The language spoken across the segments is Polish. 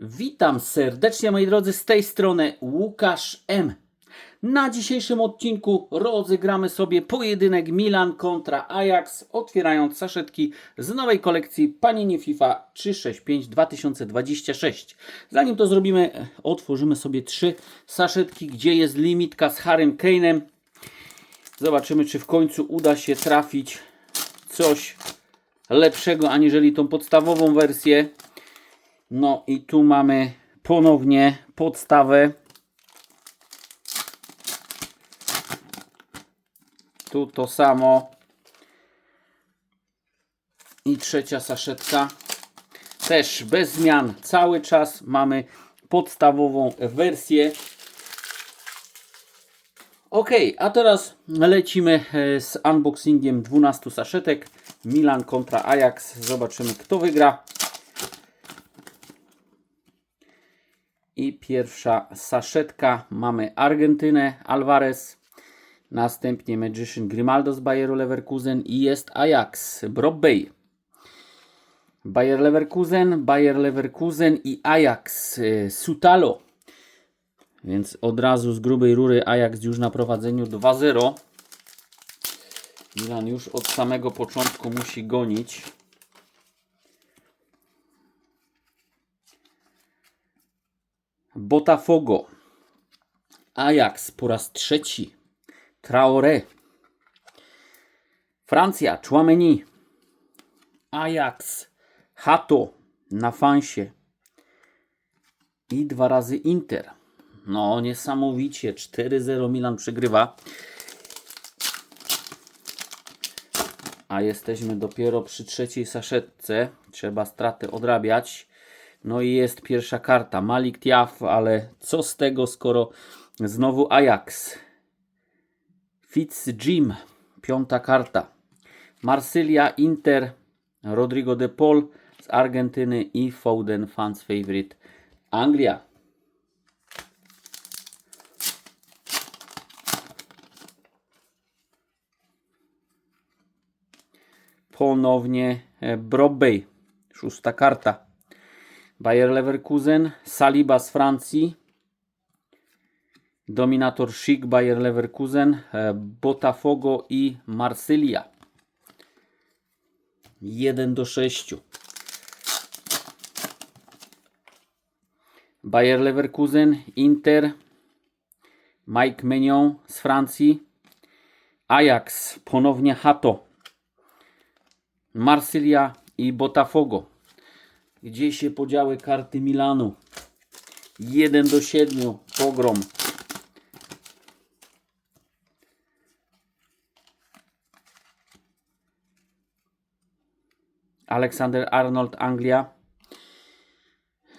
Witam serdecznie moi drodzy z tej strony Łukasz M. Na dzisiejszym odcinku rozegramy sobie pojedynek Milan kontra Ajax, otwierając saszetki z nowej kolekcji Panini FIFA 365 2026. Zanim to zrobimy, otworzymy sobie trzy saszetki, gdzie jest limitka z Harrym Kane'em. Zobaczymy, czy w końcu uda się trafić coś lepszego aniżeli tą podstawową wersję. No i tu mamy ponownie podstawę. Tu to samo. I trzecia saszetka. Też bez zmian. Cały czas mamy podstawową wersję. Ok, a teraz lecimy e, z unboxingiem 12 saszetek. Milan kontra Ajax. Zobaczymy kto wygra. I pierwsza saszetka. Mamy Argentynę, Alvarez. Następnie Magician Grimaldo z Bayeru Leverkusen i jest Ajax, Brobbey. Bayer Leverkusen, Bayer Leverkusen i Ajax, y, Sutalo. Więc od razu z grubej rury Ajax już na prowadzeniu 2-0. Milan już od samego początku musi gonić. Botafogo. Ajax po raz trzeci. Traoré. Francja, Chouameni. Ajax. Hato na fansie. I dwa razy Inter. No, niesamowicie. 4-0 Milan przegrywa. A jesteśmy dopiero przy trzeciej saszetce. Trzeba straty odrabiać. No i jest pierwsza karta. Malik Tiaf, ale co z tego, skoro znowu Ajax. Fitz Jim, piąta karta. Marsylia, Inter, Rodrigo de Paul z Argentyny i Foden, fans favorite, Anglia. Ponownie e, Brobbey, szósta karta. Bayer Leverkusen, Saliba z Francji, Dominator Schick, Bayer Leverkusen, e, Botafogo i Marsylia. 1 do 6. Bayer Leverkusen, Inter, Mike Mignon z Francji, Ajax, ponownie Hato, Marsylia i Botafogo. Gdzie się podziały karty Milanu? 1 do 7, pogrom. Alexander Arnold, Anglia.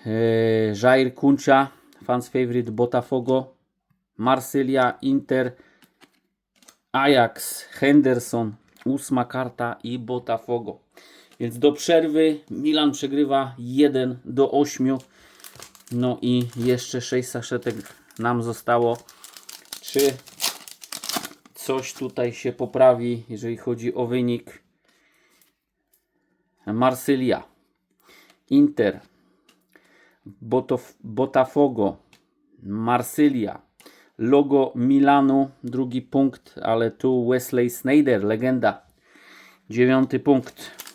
E, Jair Kuncha, fans favorite Botafogo. Marsylia, Inter. Ajax, Henderson, ósma karta i Botafogo. Więc do przerwy Milan przegrywa 1 do 8. No i jeszcze 6 saszetek nam zostało. Czy coś tutaj się poprawi, jeżeli chodzi o wynik? Marsylia, Inter, Botof Botafogo, Marsylia, logo Milanu, drugi punkt, ale tu Wesley Snyder, legenda, dziewiąty punkt.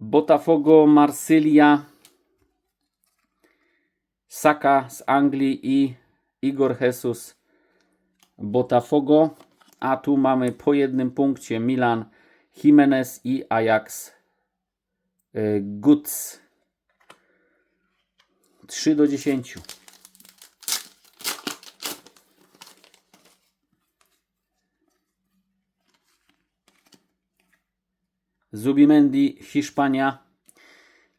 Botafogo, Marsylia, Saka z Anglii i Igor Jesus Botafogo. A tu mamy po jednym punkcie Milan, Jimenez i Ajax y, Guts. 3 do 10. Zubimendi, Hiszpania.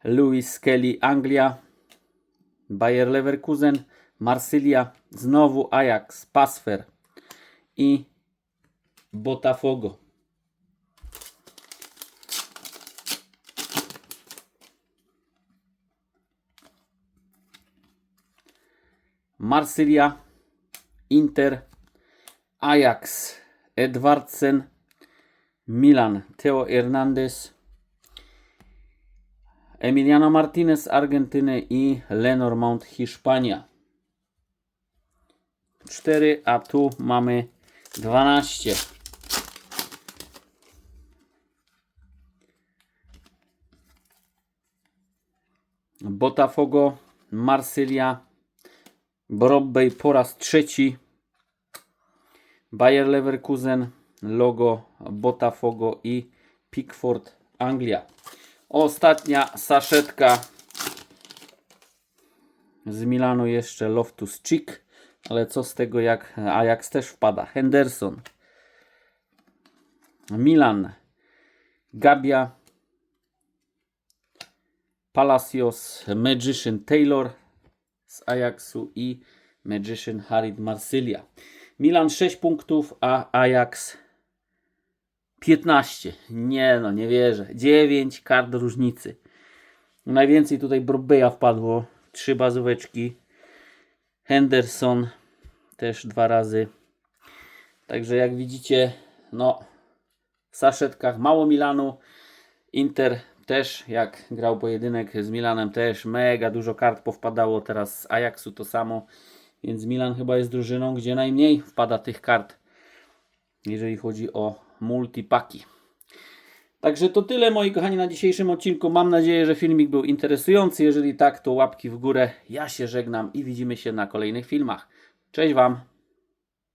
Luis Kelly, Anglia. Bayer Leverkusen, Marsylia. Znowu Ajax, Pasfer i Botafogo. Marsylia, Inter, Ajax, Edwardsen, Milan, Theo Hernandez, Emiliano Martinez z Argentyny i Lenormand Hiszpania. 4, a tu mamy 12. Botafogo, Marsylia, Brobbey po raz trzeci, Bayer Leverkusen, logo Botafogo i Pickford, Anglia. Ostatnia saszetka z Milanu jeszcze Loftus Cheek, ale co z tego jak Ajax też wpada. Henderson, Milan, Gabia, Palacios, Magician Taylor z Ajaxu i Magician Harid Marsylia. Milan 6 punktów, a Ajax 15. Nie no, nie wierzę. 9 kart różnicy. Najwięcej tutaj Brobeja wpadło. 3 bazóweczki. Henderson też dwa razy. Także jak widzicie, no w saszetkach mało Milanu. Inter też, jak grał pojedynek z Milanem, też mega dużo kart powpadało. Teraz z Ajaxu to samo. Więc Milan chyba jest drużyną, gdzie najmniej wpada tych kart, jeżeli chodzi o multipaki. Także to tyle moi kochani na dzisiejszym odcinku. Mam nadzieję, że filmik był interesujący. Jeżeli tak, to łapki w górę. Ja się żegnam i widzimy się na kolejnych filmach. Cześć Wam!